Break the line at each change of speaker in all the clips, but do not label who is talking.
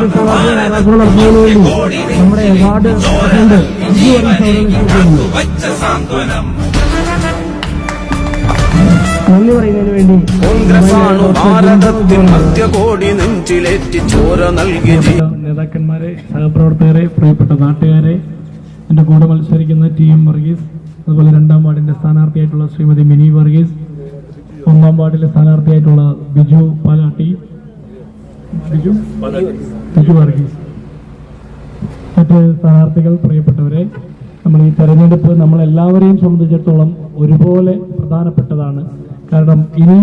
നമ്മുടെ നന്ദി പറയുന്നതിന് വേണ്ടി
മധ്യകോടി ചോര നൽകി
നേതാക്കന്മാരെ സഹപ്രവർത്തകരെ പ്രിയപ്പെട്ട നാട്ടുകാരെ എന്റെ കൂടെ മത്സരിക്കുന്ന ടി എം വർഗീസ് അതുപോലെ രണ്ടാം വാർഡിന്റെ സ്ഥാനാർത്ഥിയായിട്ടുള്ള ശ്രീമതി മിനി വർഗീസ് ഒന്നാം വാർഡിലെ സ്ഥാനാർത്ഥിയായിട്ടുള്ള ബിജു പാലാട്ടി ബിജു ബിജു വർഗീസ് മറ്റ് സ്ഥാനാർത്ഥികൾ പ്രിയപ്പെട്ടവരെ നമ്മൾ ഈ തെരഞ്ഞെടുപ്പ് നമ്മളെല്ലാവരെയും സംബന്ധിച്ചിടത്തോളം ഒരുപോലെ പ്രധാനപ്പെട്ടതാണ്. കാരണം ഇനി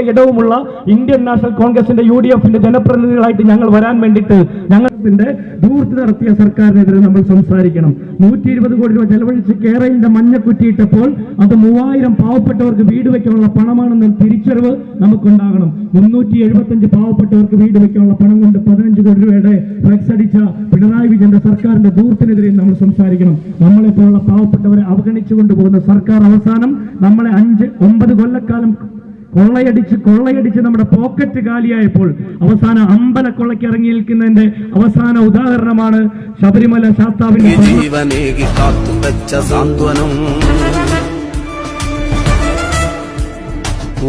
ഇടവുമുള്ള ഇന്ത്യൻ നാഷണൽ കോൺഗ്രസിന്റെ യു ഡി എഫിന്റെ ജനപ്രതിനിധികളായിട്ട് ഞങ്ങൾ വരാൻ വേണ്ടിയിട്ട് ഞങ്ങളുടെ ദൂർത്ത് നടത്തിയ സർക്കാരിനെതിരെ നമ്മൾ സംസാരിക്കണം. നൂറ്റി ഇരുപത് കോടി രൂപ ചെലവഴിച്ച് കേരളിന്റെ മഞ്ഞ കുറ്റിയിട്ടപ്പോൾ അത് മൂവായിരം പാവപ്പെട്ടവർക്ക് വീട് വെക്കാനുള്ള പണമാണെന്ന തിരിച്ചറിവ് നമുക്കുണ്ടാകണം. മുന്നൂറ്റി എഴുപത്തഞ്ച് പാവപ്പെട്ടവർക്ക് വീട് വെക്കാനുള്ള പണം കൊണ്ട് പതിനഞ്ച് കോടി രൂപയുടെ ഫ്ലക്സ് അടിച്ച പിണറായി വിജയന്റെ സർക്കാരിന്റെ ദൂർത്തിനെതിരെ നമ്മൾ സംസാരിക്കണം. നമ്മളെ പോലുള്ള പാവപ്പെട്ടവരെ അവഗണിച്ചു കൊണ്ടുപോകുന്ന സർക്കാർ അവസാനം നമ്മളെ അഞ്ച് ഒമ്പത് കൊല്ലക്കാലം കൊള്ളയടിച്ച് കൊള്ളയടിച്ച് നമ്മുടെ പോക്കറ്റ് കാലിയായപ്പോൾ അവസാന അമ്പല കൊള്ളയ്ക്ക് ഇറങ്ങി നിൽക്കുന്നതിന്റെ അവസാന ഉദാഹരണമാണ് ശബരിമല ശാസ്താവിന്റെ
ജീവനേകി കാത്തുവെച്ച സാന്ത്വനം.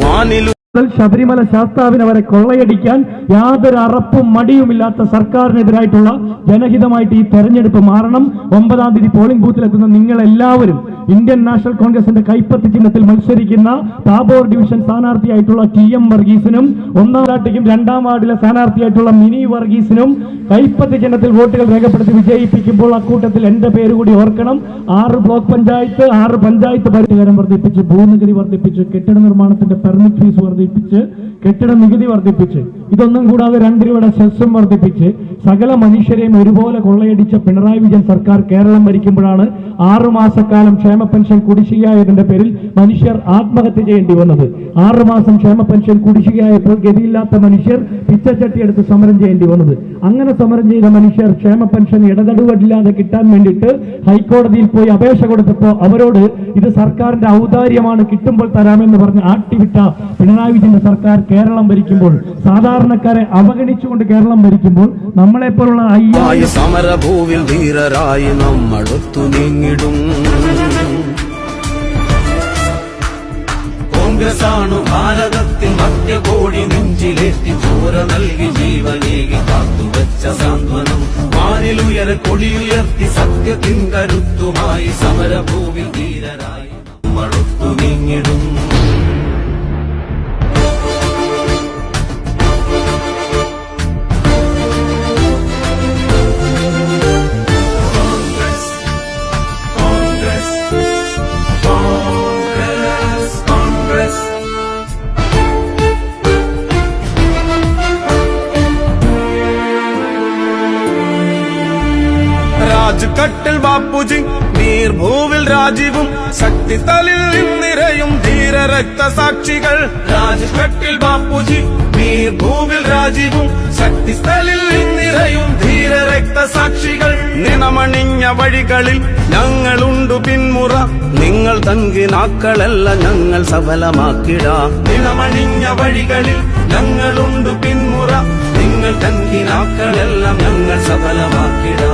വാനിലു
മുതൽ ശബരിമല ശാസ്താവിനെ വരെ കൊള്ളയടിക്കാൻ യാതൊരു അറപ്പും മടിയുമില്ലാത്ത സർക്കാരിനെതിരായിട്ടുള്ള ജനഹിതമായിട്ട് ഈ തെരഞ്ഞെടുപ്പ് മാറണം. ഒമ്പതാം തീയതി പോളിംഗ് ബൂത്തിലെത്തുന്ന നിങ്ങൾ എല്ലാവരും ഇന്ത്യൻ നാഷണൽ കോൺഗ്രസിന്റെ കൈപ്പത്തി ചിഹ്നത്തിൽ മത്സരിക്കുന്ന താബോർ ഡിവിഷൻ സ്ഥാനാർത്ഥിയായിട്ടുള്ള ടി എം വർഗീസിനും ഒന്നാം വാർഡിക്കും രണ്ടാം വാർഡിലെ സ്ഥാനാർത്ഥിയായിട്ടുള്ള മിനി വർഗീസിനും കൈപ്പത്തി ചിഹ്നത്തിൽ വോട്ടുകൾ രേഖപ്പെടുത്തി വിജയിപ്പിക്കുമ്പോൾ അക്കൂട്ടത്തിൽ എന്റെ പേര് കൂടി ഓർക്കണം. ആറ് ബ്ലോക്ക് പഞ്ചായത്ത് ആറ് പഞ്ചായത്ത് പരിഹാരം വർദ്ധിപ്പിച്ച് ഭൂനികുതി വർദ്ധിപ്പിച്ച് കെട്ടിട നിർമ്മാണത്തിന്റെ പെർമിറ്റ് ഫീസ് വർദ്ധിപ്പിച്ച് നീട്ടിച്ച് കെട്ടിട നികുതി വർദ്ധിപ്പിച്ച് ഇതൊന്നും കൂടാതെ രണ്ട് രൂപയുടെ സെസ്സും വർദ്ധിപ്പിച്ച് സകല മനുഷ്യരെയും ഒരുപോലെ കൊള്ളയടിച്ച പിണറായി വിജയൻ സർക്കാർ കേരളം ഭരിക്കുമ്പോഴാണ് ആറു മാസക്കാലം ക്ഷേമ പെൻഷൻ കുടിശ്ശികയായതിന്റെ പേരിൽ മനുഷ്യർ ആത്മഹത്യ ചെയ്യേണ്ടി വന്നത്. ആറു മാസം ക്ഷേമ പെൻഷൻ കുടിശ്ശികയായപ്പോൾ ഗതിയില്ലാത്ത മനുഷ്യർ പിച്ചച്ചട്ടിയെടുത്ത് സമരം ചെയ്യേണ്ടി വന്നത്. അങ്ങനെ സമരം ചെയ്ത മനുഷ്യർ ക്ഷേമ പെൻഷൻ ഇടതടുവടില്ലാതെ കിട്ടാൻ വേണ്ടിയിട്ട് ഹൈക്കോടതിയിൽ പോയി അപേക്ഷ കൊടുത്തപ്പോൾ അവരോട് ഇത് സർക്കാരിന്റെ ഔദാര്യമാണ് കിട്ടുമ്പോൾ തരാമെന്ന് പറഞ്ഞ് ആട്ടിവിട്ട പിണറായി വിജയന്റെ സർക്കാർ കേരളം ഭരിക്കുമ്പോൾ സാധാരണക്കാരെ അവഗണിച്ചുകൊണ്ട് കേരളം ഭരിക്കുമ്പോൾ നമ്മളെ പോലുള്ള
അയ്യായ സമരഭൂവിൽ ധീരരായി നമ്മൾ നീങ്ങിടും. കോൺഗ്രസാണു ഭാരതത്തിൽ മധ്യകോടി നെഞ്ചിലേറ്റി ചോര നൽകി ജീവനേകി കാത്തുവെച്ച സാന്ത്വനം. വാനിലുയര കൊടിയുയർത്തി സത്യത്തിൻ കരുത്തുമായി സമരഭൂവിൽ ധീരരായി നമ്മൾ നീങ്ങിടും. രാജ്കട്ടിൽ ബാപ്പുജി നീർഭൂവിൽ രാജീവും ശക്തി തലിൽ നിറയും ധീര രക്തസാക്ഷികൾ. രാജ്കട്ടിൽ ബാപ്പുജി നീർഭൂവിൽ രാജീവും ശക്തി തലിൽ നിറയും ധീര രക്തസാക്ഷികൾ. നിണമണിഞ്ഞ വഴികളിൽ ഞങ്ങളുണ്ടു പിന്മുറ. നിങ്ങൾ തങ്കിനാക്കളല്ല ഞങ്ങൾ സഫലമാക്കിട നിണമണിഞ്ഞ വഴികളിൽ ഞങ്ങളുണ്ടു പിന്മുറ. നിങ്ങൾ തങ്കിനാക്കളെല്ലാം ഞങ്ങൾ സഫലമാക്കിടാ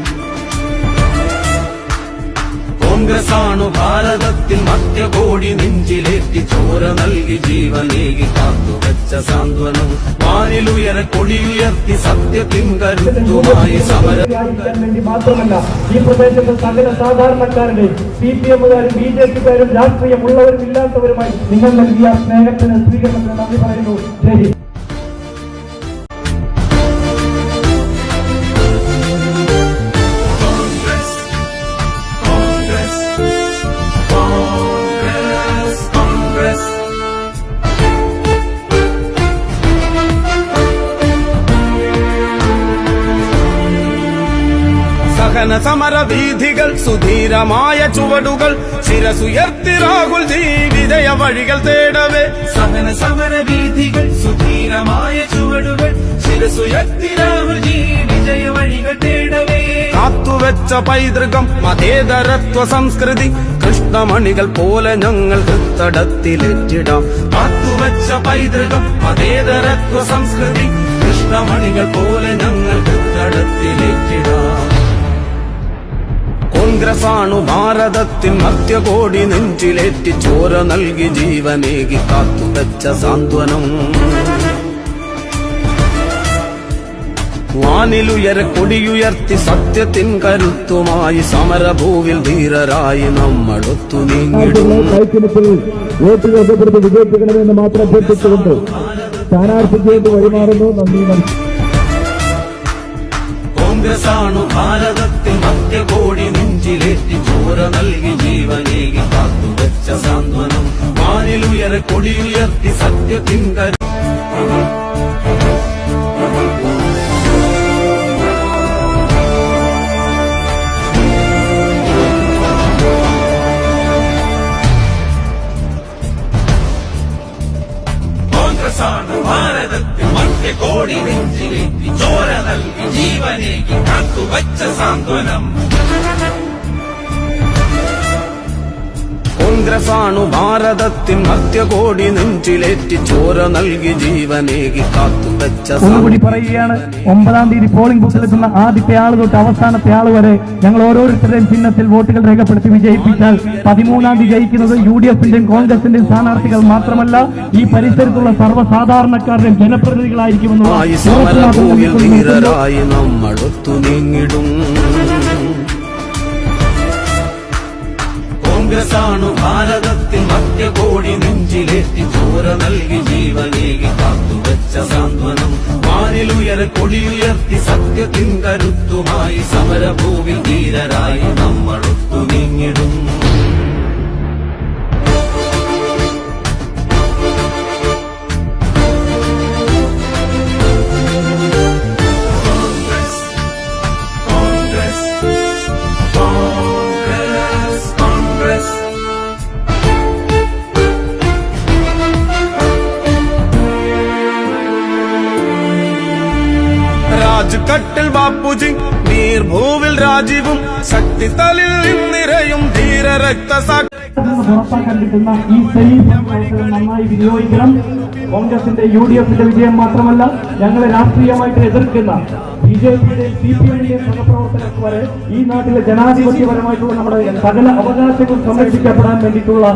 കോൺഗ്രസാണു ഭാരതത്തിൽ മധ്യകോടി നെഞ്ചിലേറ്റി ചോര നൽകി ജീവനേകി കാത്തുവെച്ച സാന്ത്വനം. വാനിലുയര കൊടിയുയർത്തി സത്യത്തിൻ കരുത്തുമായി സമര
വേണ്ടി മാത്രമല്ല ഈ പ്രദേശത്തെ സകല സാധാരണക്കാരുടെ സി പി എമ്മുകാരും ബി ജെ പിക്കാരും ഇല്ലാത്തവരുമായി നിങ്ങൾ നൽകിയ സ്നേഹത്തിന് സ്വീകരണത്തിന് നന്ദി പറയുന്നു. ജയ്
സഹന സമര വീഥികൾ സുധീരമായ ചുവടുകൾ ശിരസുയർത്തി രാഹുൽ ജി വിജയ വഴികൾ തേടവേ. സഹന സമര വീഥികൾ സുധീരമായ ചുവടുകൾ ശിരസുയർത്തി രാഹുൽ ജി വിജയ വഴികൾ തേടവേ. കാത്തുവെച്ച പൈതൃകം മതേതരത്വ സംസ്കൃതി കൃഷ്ണമണികൾ പോലെ ഞങ്ങൾ ഹൃത്തടത്തിലെറ്റിടാം കാത്തുവെച്ച പൈതൃകം മതേതരത്വ സംസ്കൃതി കൃഷ്ണമണികൾ പോലെ ഞങ്ങൾ ഹൃത്തടത്തിലേറ്റിടാം കോൺഗ്രസ് ഭാരതത്തിൽ ഭാരതത്തിൻ മധ്യകോടി നെഞ്ചിലേറ്റി ചോര നൽകി ജീവനേകി കാത്തുവെച്ച സാന്ത്വനം. വാനിലുയര കൊടിയുയർത്തി സത്യത്തിൻ കരുത്തുമായി സമരഭൂവിൽ ധീരരായി
വോട്ട് വിജയിപ്പിക്കണമെന്ന് മാത്രം അഭ്യർത്ഥിച്ചുകൊണ്ട് സ്ഥാനാർത്ഥിക്ക് വേണ്ടി വഴിമാറുന്നു. നന്ദി നമസ്കാരം
കോൺഗ്രസ് ആണു ഭാരതത്തിൽ മധ്യകോടി നെഞ്ചിലേറ്റി ചോര നൽകി ജീവനേകി കാത്തുവെച്ച സാന്ത്വനം. വാനിലുയര കൊടിയുയർത്തി സത്യത്തിൻ മധ്യകോടി നെഞ്ചിലേറ്റി ചോര നൽകി ജീവനേക്ക് കാത്തുവച്ച സാന്ത്വനം. കോൺഗ്രസ് ആണു ഭാരതത്തിൻ മധ്യകോടി നെഞ്ചിലേറ്റി ചോര നൽകി ജീവനേകി കാത്തുവച്ച
ഒന്നുകൂടി പറയുകയാണ് ഒമ്പതാം തീയതി പോളിംഗ് ബൂത്തിൽ ബൂത്തിലെത്തുന്ന ആദ്യത്തെ ആൾ തൊട്ട് അവസാനത്തെ ആൾ വരെ ഞങ്ങൾ ഓരോരുത്തരുടെയും ചിഹ്നത്തിൽ വോട്ടുകൾ രേഖപ്പെടുത്തി വിജയിപ്പിച്ചാൽ പതിമൂന്നാം തീയതി ജയിക്കുന്നത് യു ഡി എഫിന്റെയും കോൺഗ്രസിന്റെയും സ്ഥാനാർത്ഥികൾ മാത്രമല്ല ഈ പരിസരത്തുള്ള സർവസാധാരണക്കാരുടെയും.
ധീരരായി നമ്മളൊത്തു നീങ്ങിടും കോൺഗ്രസ് ഭാരതത്തിൽ മധ്യകോടി നെഞ്ചിലേറ്റി ചോര നൽകി ജീവനേകി കാത്തുവെച്ച സാന്ത്വനം. വാനിലുയര കൊടിയുയർത്തി സത്യത്തിൻ കരുത്തുമായി സമരഭൂവിൽ ധീരരായി നമ്മളൊത്തു നീങ്ങിടും. ബാപ്പുജി നീർഭൂവിൽ രാജീവും ശക്തി തലിൽ നിന്നിരയും ധീര രക്തസാക്ഷി
ഈ കോൺഗ്രസിന്റെ യു ഡി എഫിന്റെ വിജയം മാത്രമല്ല ഞങ്ങളെ രാഷ്ട്രീയമായിട്ട് എതിർക്കുന്ന ബി ജെ പിയുടെയും സി പി എമ്മിന്റെയും സഹപ്രവർത്തകർക്ക് വരെ ഈ നാട്ടിലെ ജനാധിപത്യപരമായിട്ടുള്ള നമ്മുടെ സകല അവകാശങ്ങളും സംരക്ഷിക്കപ്പെടാൻ വേണ്ടിയിട്ടുള്ള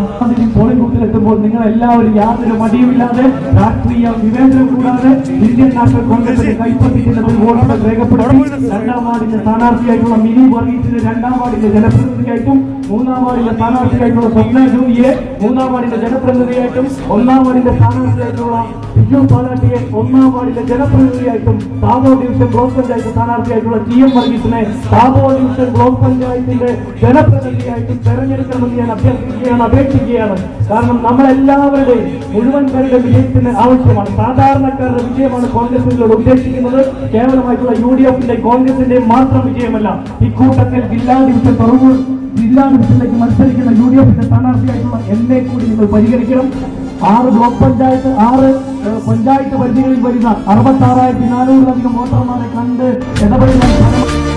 പോളിംഗ് ബൂത്തിലെത്തുമ്പോൾ നിങ്ങൾ എല്ലാവരും യാതൊരു മടിയുമില്ലാതെ രാഷ്ട്രീയ വിവേചനം കൂടാതെ ഇന്ത്യൻ നാഷണൽ കോൺഗ്രസിന്റെ കൈപ്പറ്റിക്കുന്നതിൽ വോട്ടുകൾ രേഖപ്പെടുത്തി രണ്ടാം വാർഡിന്റെ സ്ഥാനാർത്ഥിയായിട്ടുള്ള മിനി വർഗീസിന്റെ രണ്ടാം വാർഡിന്റെ ജനപ്രതിനിധിയായിട്ടും മൂന്നാം വാർഡിന്റെ സ്ഥാനാർത്ഥിയായിട്ടുള്ള സ്വപ്ന ജൂനിയെ മൂന്നാം വാർഡിന്റെ ജനപ്രതിനിധിയായിട്ടും ഒന്നാം വാർഡിന്റെ സ്ഥാനാർത്ഥിയായിട്ടുള്ള ബിജു പാലാട്ടിയെ ഒന്നാം വാർഡിന്റെ ജനപ്രതിനിധിയായിട്ടും താബോ ഡിവിഷൻ ബ്ലോക്ക് പഞ്ചായത്ത് സ്ഥാനാർത്ഥിയായിട്ടുള്ള ടി എം വർഗീസിനെ താബോ ഡിവിഷൻ ബ്ലോക്ക് പഞ്ചായത്തിന്റെ ജനപ്രതിനിധിയായിട്ടും തെരഞ്ഞെടുക്കണമെന്ന് ഞാൻ അഭ്യർത്ഥിക്കുകയാണ് അപേക്ഷിക്കുകയാണ്. കാരണം നമ്മളെല്ലാവരുടെയും മുഴുവൻ പേരുടെ വിജയത്തിന് ആവശ്യമാണ്. സാധാരണക്കാരുടെ വിജയമാണ് കോൺഗ്രസിനോട് ഉദ്ദേശിക്കുന്നത്. കേവലമായിട്ടുള്ള യു ഡി എഫിന്റെ കോൺഗ്രസിന്റെയും മാത്രം വിജയമല്ല. ഇക്കൂട്ടത്തിൽ ജില്ലാ ഡിവിഷൻ തുറവൂർ ജില്ലാ ഡിവിഷനിലേക്ക് മത്സരിക്കുന്ന യു ഡി എഫിന്റെ സ്ഥാനാർത്ഥിയായിട്ടുള്ള എന്നെ കൂടി നിങ്ങൾ പരിഗണിക്കണം. ആറ് ബ്ലോക്ക് പഞ്ചായത്ത് ആറ് പഞ്ചായത്ത് പരിധികളിൽ വരുന്ന അറുപത്തി ആറായിരത്തി നാനൂറിലധികം വോട്ടർമാരെ കണ്ട് ഇടപെടുന്ന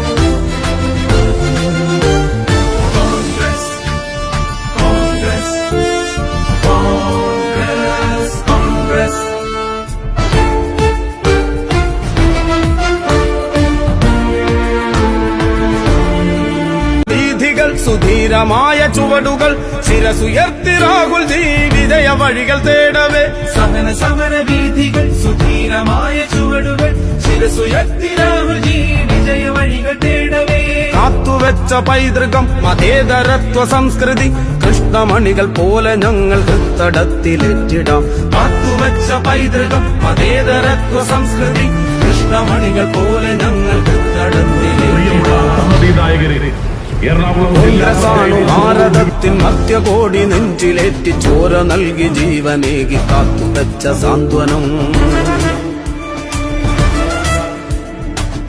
സുധീരമായ ചുവടുകൾ ശിരസുയർത്തി രാഹുൽ ജി വിജയ വഴികൾ തേടവേ. സഹന സമര വീഥികൾ സുധീരമായ ചുവടുകൾ ശിരസുയർത്തി രാഹുൽ ജി വിജയ വഴികൾ തേടവേ. കാത്തുവെച്ച പൈതൃകം മതേതരത്വ സംസ്കൃതി കൃഷ്ണമണികൾ പോലെ ഞങ്ങൾ ഹൃത്തടത്തിലെറ്റിടാം കാത്തുവെച്ച പൈതൃകം മതേതരത്വ സംസ്കൃതി കൃഷ്ണമണികൾ പോലെ ഞങ്ങൾ ഹൃത്തടത്തിലെറ്റിടാം കോൺഗ്രസാണു ഭാരതത്തിൻ മധ്യകോടി നെഞ്ചിലേറ്റി ചോര നൽകി ജീവനേകി കാത്തുവെച്ച സാന്ത്വനം.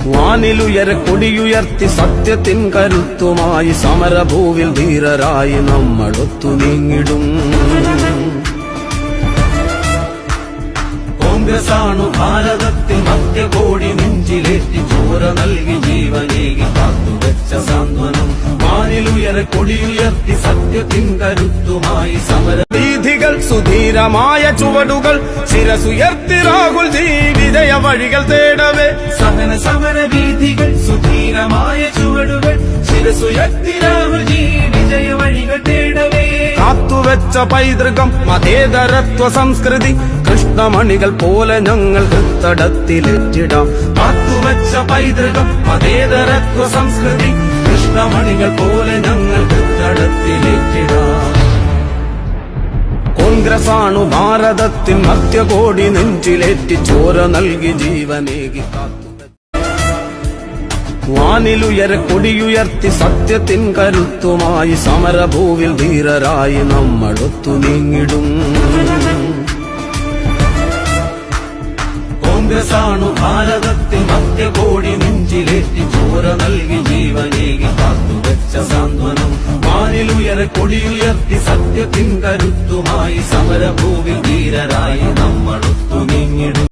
വാനിലുയര കൊടിയുയർത്തി സത്യത്തിൻ കരുത്തുമായി സമരഭൂവിൽ ധീരരായി നമ്മളൊത്തു നീങ്ങിടും. കോൺഗ്രസ് ഭാരതത്തെ മധ്യകോടി നെഞ്ചിലേറ്റി ചോര നൽകി ജീവനേകി കാത്തുവെച്ച സാന്ത്വനം. വാനിലുയര കൊടിയുയർത്തി സത്യത്തിൻ കരുത്തുമായി സമര വീഥികൾ സുധീരമായ ചുവടുകൾ ശിരസുയർത്തി രാഹുൽ ജി വിജയ വഴികൾ തേടവേ.
സഹന സമര വീഥികൾ സുധീരമായ ചുവടുകൾ ശിരസുയർത്തി രാഹുൽ ജി വിജയ വഴികൾ തേടവേ.
കാത്തുവെച്ച പൈതൃകം മതേതരത്വ സംസ്കൃതി കൃഷ്ണമണികൾ പോലെ ഞങ്ങൾ ഹൃത്തടത്തിലേറ്റിടാം
കാത്തുവച്ച പൈതൃകം മതേതരത്വ സംസ്കൃതി കൃഷ്ണമണികൾ പോലെ ഞങ്ങൾ കൃത്തടത്തിലേറ്റിടാം
കോൺഗ്രസാണു ഭാരതത്തിൻ മധ്യകോടി നെഞ്ചിലേറ്റി ചോര നൽകി ജീവനേകി കാത്തു വാനിലുയര കൊടിയുയർത്തി സത്യത്തിൻ കരുത്തുമായി സമരഭൂവിൽ ധീരരായി നമ്മളൊത്തു നീങ്ങിടും.
കോൺഗ്രസ് ഭാരതത്തിൽ മധ്യ മധ്യകോടി നെഞ്ചിലേറ്റി ചോര നൽകി ജീവനേകി കാത്തുവെച്ച സാന്ത്വനം. വാനിലുയര കൊടിയുയർത്തി സത്യത്തിൻ കരുത്തുമായി സമരഭൂവിൽ ധീരരായി നമ്മളൊത്തു നീങ്ങിടും.